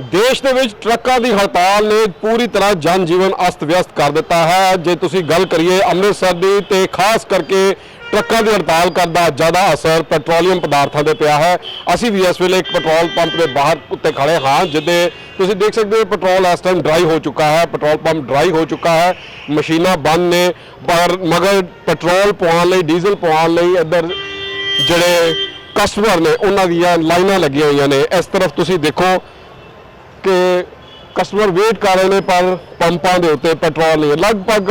ਦੇਸ਼ ਦੇ ਵਿੱਚ ਟਰੱਕਾਂ ਦੀ ਹੜਤਾਲ ਨੇ ਪੂਰੀ ਤਰ੍ਹਾਂ ਜਨਜੀਵਨ ਅਸਤ-ਵਿਅਸਤ ਕਰ ਦਿੱਤਾ ਹੈ। ਜੇ ਤੁਸੀਂ ਗੱਲ ਕਰੀਏ ਅੰਮ੍ਰਿਤਸਰ ਦੀ, ਤੇ ਖਾਸ ਕਰਕੇ ਟਰੱਕਾਂ ਦੀ ਹੜਤਾਲ ਕਰਦਾ ਜ਼ਿਆਦਾ ਅਸਰ ਪੈਟਰੋਲੀਅਮ ਪਦਾਰਥਾਂ ਤੇ ਪਿਆ ਹੈ। ਅਸੀਂ ਵੀ ਇਸ ਵੇਲੇ ਇੱਕ ਪੈਟਰੋਲ ਪੰਪ ਦੇ ਬਾਹਰ ਉੱਤੇ ਖੜੇ ਹਾਂ ਜਿੱਦੇ ਤੁਸੀਂ ਦੇਖ ਸਕਦੇ ਹੋ ਪੈਟਰੋਲ ਇਸ ਟਾਈਮ ਡਰਾਈ ਹੋ ਚੁੱਕਾ ਹੈ। ਪੈਟਰੋਲ ਪੰਪ ਡਰਾਈ ਹੋ ਚੁੱਕਾ ਹੈ। ਮਸ਼ੀਨਾਂ ਬੰਦ ਨੇ, ਪਰ ਮਗਰ ਪੈਟਰੋਲ ਪਵਾਉਣ ਲਈ, ਡੀਜ਼ਲ ਪਵਾਉਣ ਲਈ ਇੱਧਰ ਜਿਹੜੇ ਕਸਟਮਰ ਨੇ, ਉਹਨਾਂ ਦੀਆਂ ਲਾਈਨਾਂ ਲੱਗੀਆਂ ਹੋਈਆਂ ਨੇ। ਇਸ ਤਰਫ ਤੁਸੀਂ ਦੇਖੋ ਕਿ ਕਸਟਮਰ ਵੇਟ ਕਰ ਰਹੇ ਨੇ ਪਰ ਪੰਪਾਂ ਦੇ ਉੱਤੇ ਪੈਟਰੋਲ ਨਹੀਂ ਲਗਭਗ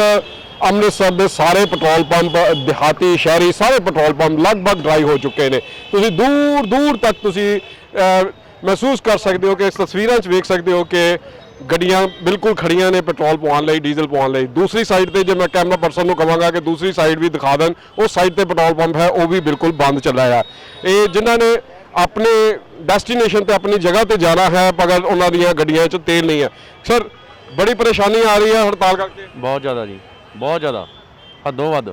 ਅੰਮ੍ਰਿਤਸਰ ਦੇ ਸਾਰੇ ਪੈਟਰੋਲ ਪੰਪ, ਦਿਹਾਤੀ ਸ਼ਹਿਰੀ ਸਾਰੇ ਪੈਟਰੋਲ ਪੰਪ ਲਗਭਗ ਡਰਾਈ ਹੋ ਚੁੱਕੇ ਨੇ। ਤੁਸੀਂ ਦੂਰ ਦੂਰ ਤੱਕ ਤੁਸੀਂ ਮਹਿਸੂਸ ਕਰ ਸਕਦੇ ਹੋ ਕਿ ਇਸ ਤਸਵੀਰਾਂ 'ਚ ਵੇਖ ਸਕਦੇ ਹੋ ਕਿ ਗੱਡੀਆਂ ਬਿਲਕੁਲ ਖੜੀਆਂ ਨੇ ਪੈਟਰੋਲ ਪਵਾਉਣ ਲਈ ਡੀਜ਼ਲ ਪਵਾਉਣ ਲਈ। ਦੂਸਰੀ ਸਾਈਡ ਤੇ ਜੇ ਮੈਂ ਕੈਮਰਾ ਪਰਸਨ ਨੂੰ ਕਹਾਂਗਾ ਕਿ ਦੂਸਰੀ ਸਾਈਡ ਵੀ ਦਿਖਾ ਦੇਣ ਉਸ ਸਾਈਡ ਤੇ ਪੈਟਰੋਲ ਪੰਪ ਹੈ, ਉਹ ਵੀ ਬਿਲਕੁਲ ਬੰਦ ਚੱਲ ਰਿਹਾ ਇਹ ਜਿਨ੍ਹਾਂ ਨੇ ਆਪਣੇ ਡੈਸਟੀਨੇਸ਼ਨ ਤੇ ਆਪਣੀ ਜਗ੍ਹਾ ਤੇ ਜਾਣਾ ਹੈ ਮਗਰ ਉਹਨਾਂ ਦੀਆਂ ਗੱਡੀਆਂ 'ਚ ਤੇਲ ਨਹੀਂ ਹੈ। ਸਰ ਬੜੀ ਪਰੇਸ਼ਾਨੀ ਆ ਰਹੀ ਹੈ ਹੜਤਾਲ ਕਰਕੇ। ਬਹੁਤ ਜ਼ਿਆਦਾ ਜੀ ਬਹੁਤ ਜ਼ਿਆਦਾ। ਹੱਦੋਂ ਵੱਧ।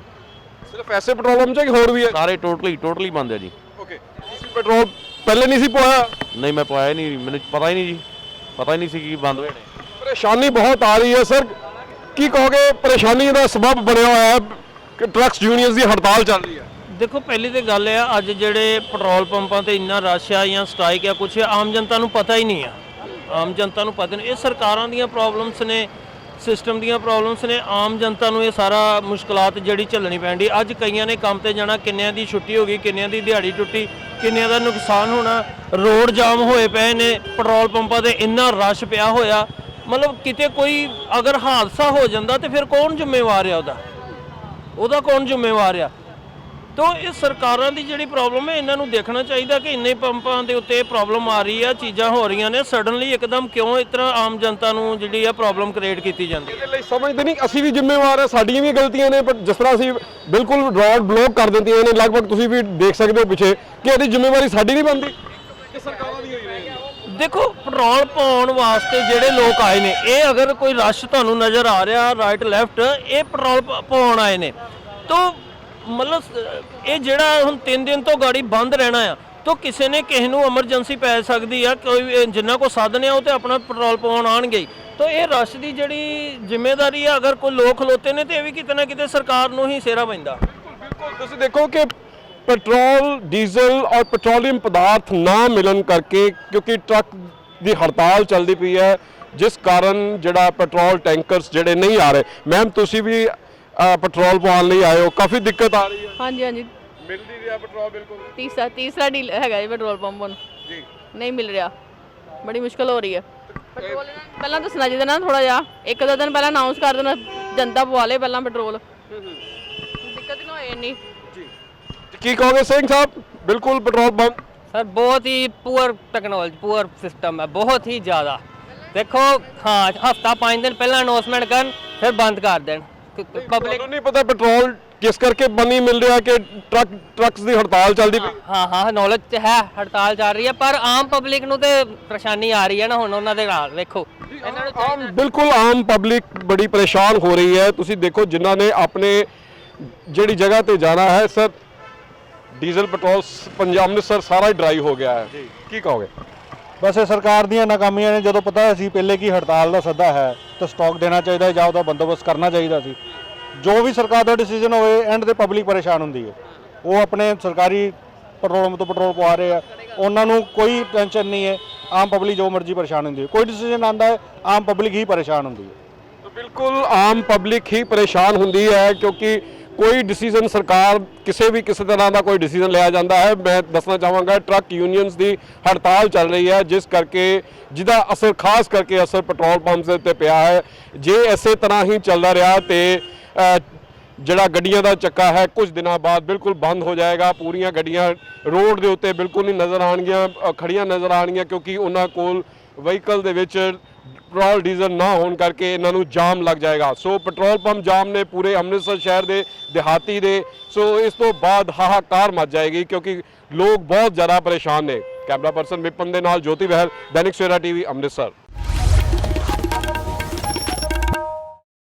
ਸਿਰਫ ਐਸੇ ਪੈਟਰੋਲ ਪੰਪ 'ਚ ਹੋਰ ਵੀ ਹੈ? ਸਾਰੇ ਟੋਟਲੀ ਟੋਟਲੀ ਬੰਦ ਹੈ ਜੀ। ਓਕੇ ਤੁਸੀਂ ਪੈਟਰੋਲ ਪਹਿਲੇ ਨਹੀਂ ਸੀ ਪਵਾਇਆ ਨਹੀਂ ਮੈਂ ਪਾਇਆ ਹੀ ਨਹੀਂ ਮੈਨੂੰ ਪਤਾ ਹੀ ਨਹੀਂ ਜੀ। ਪਤਾ ਹੀ ਨਹੀਂ ਸੀ ਕਿ ਬੰਦ ਹੋਏ ਨੇ। ਪਰੇਸ਼ਾਨੀ ਬਹੁਤ ਆ ਰਹੀ ਹੈ ਸਰ। ਕੀ ਕਹੋਗੇ ਪਰੇਸ਼ਾਨੀ ਦਾ ਸਬਬ ਬਣਿਆ ਹੋਇਆ ਹੈ ਕਿ ਟਰੱਕਸ ਯੂਨੀਅਨਸ ਦੀ ਹੜਤਾਲ ਚੱਲ ਰਹੀ ਹੈ? ਦੇਖੋ, ਪਹਿਲੀ ਤੇ ਗੱਲ ਹੈ ਅੱਜ ਜਿਹੜੇ ਪੈਟਰੋਲ ਪੰਪਾਂ ਤੇ ਇੰਨਾ ਰਸ਼ ਆ ਜਾਂ ਸਟ੍ਰਾਈਕ ਆ, ਕੁਛ ਆਮ ਜਨਤਾ ਨੂੰ ਪਤਾ ਹੀ ਨਹੀਂ ਆ। ਆਮ ਜਨਤਾ ਨੂੰ ਪਤਾ ਨਹੀਂ। ਇਹ ਸਰਕਾਰਾਂ ਦੀਆਂ ਪ੍ਰੋਬਲਮਸ ਨੇ ਸਿਸਟਮ ਦੀਆਂ ਪ੍ਰੋਬਲਮਸ ਨੇ। ਆਮ ਜਨਤਾ ਨੂੰ ਇਹ ਸਾਰਾ ਮੁਸ਼ਕਲਾਤ ਜਿਹੜੀ ਝੱਲਣੀ ਪੈਂਦੀ। ਅੱਜ ਕਈਆਂ ਨੇ ਕੰਮ ਤੇ ਜਾਣਾ, ਕਿੰਨਿਆਂ ਦੀ ਛੁੱਟੀ ਹੋ ਗਈ, ਕਿੰਨਿਆਂ ਦੀ ਦਿਹਾੜੀ ਟੁੱਟੀ, ਕਿੰਨਿਆਂ ਦਾ ਨੁਕਸਾਨ ਹੋਣਾ। ਰੋਡ ਜਾਮ ਹੋਏ ਪਏ ਨੇ, ਪੈਟਰੋਲ ਪੰਪਾਂ ਤੇ ਇੰਨਾ ਰਸ਼ ਪਿਆ ਹੋਇਆ। ਮਤਲਬ ਕਿਤੇ ਕੋਈ ਅਗਰ ਹਾਦਸਾ ਹੋ ਜਾਂਦਾ ਤੇ ਫਿਰ ਕੌਣ ਜ਼ਿੰਮੇਵਾਰ ਆ ਉਹਦਾ? ਉਹਦਾ ਕੌਣ ਜ਼ਿੰਮੇਵਾਰ ਆ? ਤੋ ਇਹ ਸਰਕਾਰਾਂ ਦੀ ਜਿਹੜੀ ਪ੍ਰੋਬਲਮ ਹੈ ਇਹਨਾਂ ਨੂੰ ਦੇਖਣਾ ਚਾਹੀਦਾ ਕਿ ਇੰਨੇ ਪੰਪਾਂ ਦੇ ਉੱਤੇ ਪ੍ਰੋਬਲਮ ਆ ਰਹੀ ਆ ਚੀਜ਼ਾਂ ਹੋ ਰਹੀਆਂ ਨੇ। ਸਡਨਲੀ ਇੱਕਦਮ ਕਿਉਂ ਇਸ ਤਰ੍ਹਾਂ ਆਮ ਜਨਤਾ ਨੂੰ ਜਿਹੜੀ ਆ ਪ੍ਰੋਬਲਮ ਕ੍ਰੀਏਟ ਕੀਤੀ ਜਾਂਦੀ? ਹੈ ਇਹਦੇ ਲਈ ਸਮਝਦੇ ਨਹੀਂ ਅਸੀਂ ਵੀ ਜ਼ਿੰਮੇਵਾਰ ਹਾਂ ਸਾਡੀਆਂ ਵੀ ਗਲਤੀਆਂ ਨੇ ਪਰ ਜਿਸ ਤਰ੍ਹਾਂ ਅਸੀਂ ਬਿਲਕੁਲ ਰੋਡ ਬਲੌਕ ਕਰ ਦਿੰਦੀਆਂ ਨੇ ਲਗਭਗ ਤੁਸੀਂ ਵੀ ਦੇਖ ਸਕਦੇ ਹੋ ਪਿੱਛੇ ਕਿ ਇਹਦੀ ਜ਼ਿੰਮੇਵਾਰੀ ਸਾਡੀ ਨਹੀਂ ਬਣਦੀ। ਕਿ ਸਰਕਾਰਾਂ ਦੀ ਹੋਈ ਰਹੇਗੀ ਦੇਖੋ ਪੈਟਰੋਲ ਪਾਉਣ ਵਾਸਤੇ ਜਿਹੜੇ ਲੋਕ ਆਏ ਨੇ ਇਹ ਅਗਰ ਕੋਈ ਰਸ਼ ਤੁਹਾਨੂੰ ਨਜ਼ਰ ਆ ਰਿਹਾ ਰਾਈਟ ਲੈਫਟ ਇਹ ਪੈਟਰੋਲ ਪਾਉਣ ਆਏ ਨੇ ਤੋ ਮਤਲਬ ਇਹ ਜਿਹੜਾ ਹੁਣ 3 ਦਿਨ ਤੋਂ ਗਾੜੀ ਬੰਦ ਰਹਿਣਾ ਆ, ਤੋ ਕਿਸੇ ਨੇ ਕਿਸੇ ਨੂੰ ਐਮਰਜੈਂਸੀ ਪੈ ਸਕਦੀ ਆ, ਕੋਈ ਜਿੰਨਾ ਕੋ ਸਾਧਨ ਆ, ਉਹ ਤੇ ਆਪਣਾ ਪੈਟਰੋਲ ਪਾਉਣ ਆਣਗੇ ਹੀ। ਤੋ ਇਹ ਰਸ਼ ਦੀ ਜਿਹੜੀ ਜ਼ਿੰਮੇਵਾਰੀ ਆ, ਅਗਰ ਕੋਈ ਲੋਕ ਖਲੋਤੇ ਨੇ, ਤੇ ਇਹ ਵੀ ਕਿਤੇ ਨਾ ਕਿਤੇ ਸਰਕਾਰ ਨੂੰ ਹੀ ਸੇਰਾ ਪੈਂਦਾ। ਬਿਲਕੁਲ ਤੁਸੀਂ ਦੇਖੋ ਕਿ ਪੈਟਰੋਲ, ਡੀਜ਼ਲ ਔਰ ਪੈਟਰੋਲੀਅਮ ਪਦਾਰਥ ਨਾ ਮਿਲਣ ਕਰਕੇ, ਕਿਉਂਕਿ ਟਰੱਕ ਦੀ ਹੜਤਾਲ ਚੱਲਦੀ ਪਈ ਹੈ, ਜਿਸ ਕਾਰਨ ਜਿਹੜਾ ਪੈਟਰੋਲ ਟੈਂਕਰਸ ਜਿਹੜੇ ਨਹੀਂ ਆ ਰਹੇ। ਮੈਮ ਤੁਸੀਂ ਵੀ ਪੈਟਰੋਲ ਪਵਾਉਣ ਲਈ ਆਏ ਹੋ। ਕਾਫੀ ਦਿੱਕਤ ਆ ਰਹੀ ਹੈ। ਹਾਂਜੀ ਹਾਂਜੀ। ਮਿਲ ਨਹੀਂ ਰਿਹਾ ਪੈਟਰੋਲ ਬਿਲਕੁਲ? ਤੀਸਰਾ ਤੀਸਰਾ ਡੀਲ ਹੈਗਾ ਜੀ ਪੈਟਰੋਲ ਪੰਪ ਹੁਣ ਜੀ। ਨਹੀਂ ਮਿਲ ਰਿਹਾ। ਬੜੀ ਮੁਸ਼ਕਲ ਹੋ ਰਹੀ ਹੈ। ਪੈਟਰੋਲ ਇਹਨਾਂ ਨੂੰ ਪਹਿਲਾਂ ਦੱਸਣਾ ਚਾਹੀਦਾ ਨਾ ਥੋੜਾ ਜਿਹਾ। ਇੱਕ ਦੋ ਦਿਨ ਪਹਿਲਾਂ ਅਨਾਉਂਸ ਕਰ ਦੇਣਾ ਜਨਤਾ ਪਵਾ ਲੇ ਪਹਿਲਾਂ ਪੈਟਰੋਲ। ਦਿੱਕਤ ਹੀ। ਨਾ ਹੋਏ ਇੰਨੀ। ਜੀ। ਤੇ ਕੀ ਕਹੋਗੇ ਸਿੰਘ ਸਾਹਿਬ? ਬਿਲਕੁਲ ਪੈਟਰੋਲ ਪੰਪ। ਸਰ ਬਹੁਤ ਹੀ ਪੂਅਰ ਟੈਕਨੋਲੋਜੀ ਪੂਅਰ ਸਿਸਟਮ ਹੈ ਬਹੁਤ ਹੀ ਜ਼ਿਆਦਾ। ਦੇਖੋ ਹਾਂ ਹਫਤਾ ਪੰਜ ਦਿਨ ਪਹਿਲਾਂ ਅਨਾਉਂਸਮੈਂਟ ਕਰਨ ਫਿਰ ਬੰਦ ਕਰ ਦੇਣ। ਪਬਲਿਕ ਤੁਹਾਨੂੰ ਨਹੀਂ ਪਤਾ ਪੈਟਰੋਲ ਕਿਸ ਕਰਕੇ ਬਣੀ ਮਿਲ ਰਿਹਾ ਕਿ ਟਰੱਕ ਟਰੱਕਸ ਦੀ ਹੜਤਾਲ ਚੱਲਦੀ ਪਈ। ਹਾਂ ਹਾਂ ਨੌਲੇਜ ਤੇ ਹੈ ਹੜਤਾਲ ਚੱਲ ਰਹੀ ਹੈ ਪਰ ਆਮ ਪਬਲਿਕ ਨੂੰ ਤੇ ਪਰੇਸ਼ਾਨੀ ਆ ਰਹੀ ਹੈ ਨਾ ਹੁਣ ਉਹਨਾਂ ਦੇ ਨਾਲ ਵੇਖੋ। ਇਹਨਾਂ ਨੂੰ ਆਮ ਬਿਲਕੁਲ ਆਮ ਪਬਲਿਕ ਬੜੀ ਪਰੇਸ਼ਾਨ ਹੋ ਰਹੀ ਹੈ। ਤੁਸੀਂ ਦੇਖੋ ਜਿਨ੍ਹਾਂ ਨੇ ਆਪਣੇ ਜਿਹੜੀ ਜਗ੍ਹਾ ਤੇ ਜਾਣਾ ਹੈ sir diesel petrol Punjab Amritsar ਸਾਰਾ ਹੀ ਡਰਾਈ ਹੋ ਗਿਆ ਹੈ। ਕੀ ਕਹੋਗੇ? ਬਸ ਇਹ ਸਰਕਾਰ ਦੀਆਂ ਨਾਕਾਮੀਆਂ ਨੇ, ਜਦੋਂ ਪਤਾ ਸੀ ਪਹਿਲੇ ਕੀ ਹੜਤਾਲ ਦਾ ਸੱਦਾ ਹੈ, ਤਾਂ ਸਟਾਕ ਦੇਣਾ ਚਾਹੀਦਾ ਜਾਂ ਉਹਦਾ ਬੰਦੋਬਸਤ ਕਰਨਾ ਚਾਹੀਦਾ ਸੀ। ਜੋ ਵੀ ਸਰਕਾਰ ਦਾ ਡਿਸੀਜਨ ਹੋਵੇ ਐਂਡ ਤੇ ਪਬਲਿਕ ਪਰੇਸ਼ਾਨ ਹੁੰਦੀ ਹੈ। ਉਹ ਆਪਣੇ ਸਰਕਾਰੀ ਪੈਟਰੋਲ ਤੋਂ ਪੈਟਰੋਲ ਪਵਾ ਰਹੇ ਆ। ਉਹਨਾਂ ਨੂੰ ਕੋਈ ਟੈਨਸ਼ਨ ਨਹੀਂ ਹੈ। ਆਮ ਪਬਲਿਕ ਜੋ ਮਰਜ਼ੀ ਪਰੇਸ਼ਾਨ ਹੁੰਦੀ ਹੈ। ਕੋਈ ਡਿਸੀਜਨ ਆਂਦਾ ਹੈ, ਆਮ ਪਬਲਿਕ ਹੀ ਪਰੇਸ਼ਾਨ ਹੁੰਦੀ ਹੈ। ਬਿਲਕੁਲ, ਆਮ ਪਬਲਿਕ ਹੀ ਪਰੇਸ਼ਾਨ ਹੁੰਦੀ ਹੈ, ਕਿਉਂਕਿ ਕੋਈ ਡਿਸੀਜਨ ਸਰਕਾਰ ਕਿਸੇ ਵੀ ਕਿਸੇ ਤਰ੍ਹਾਂ ਦਾ ਕੋਈ ਡਿਸੀਜਨ ਲਿਆ ਜਾਂਦਾ ਹੈ। ਮੈਂ ਦੱਸਣਾ ਚਾਹਾਂਗਾ ਟਰੱਕ ਯੂਨੀਅਨਸ ਦੀ ਹੜਤਾਲ ਚੱਲ ਰਹੀ ਹੈ ਜਿਸ ਕਰਕੇ ਜਿਹਦਾ ਅਸਰ ਖਾਸ ਕਰਕੇ ਅਸਰ ਪੈਟਰੋਲ ਪੰਪਸ ਦੇ ਉੱਤੇ ਪਿਆ ਹੈ। ਜੇ ਇਸੇ ਤਰ੍ਹਾਂ ਹੀ ਚੱਲਦਾ ਰਿਹਾ ਤੇ ਜਿਹੜਾ ਗੱਡੀਆਂ ਦਾ ਚੱਕਾ ਹੈ ਕੁਝ ਦਿਨਾਂ ਬਾਅਦ ਬਿਲਕੁਲ ਬੰਦ ਹੋ ਜਾਏਗਾ। ਪੂਰੀਆਂ ਗੱਡੀਆਂ ਰੋਡ ਦੇ ਉੱਤੇ ਬਿਲਕੁਲ ਨਹੀਂ ਨਜ਼ਰ ਆਣਗੀਆਂ ਅ, ਖੜੀਆਂ ਨਜ਼ਰ ਆਣਗੀਆਂ ਕਿਉਂਕਿ ਉਹਨਾਂ ਕੋਲ ਵਹੀਕਲ ਦੇ ਵਿੱਚ ਪੈਟਰੋਲ, ਡੀਜ਼ਲ ਨਾ ਹੋਣ ਕਰਕੇ ਇਹਨਾਂ ਨੂੰ ਜਾਮ ਲੱਗ ਜਾਏਗਾ। ਸੋ ਪੈਟਰੋਲ ਪੰਪ ਜਾਮ ਨੇ ਪੂਰੇ ਅੰਮ੍ਰਿਤਸਰ ਸ਼ਹਿਰ ਦੇ, ਦਿਹਾਤੀ ਦੇ। ਸੋ ਇਸ ਤੋਂ ਬਾਅਦ ਹਾਹਾਕਾਰ ਮਚ ਜਾਏਗੀ ਕਿਉਂਕਿ ਲੋਕ ਬਹੁਤ ਜ਼ਿਆਦਾ ਪਰੇਸ਼ਾਨ ਨੇ। ਕੈਮਰਾ ਪਰਸਨ ਵਿਪਨ ਦੇ ਨਾਲ ਜੋਤੀ ਬਹਿਲ, ਦੈਨਿਕ ਸਵੇਰਾ ਟੀਵੀ ਅੰਮ੍ਰਿਤਸਰ।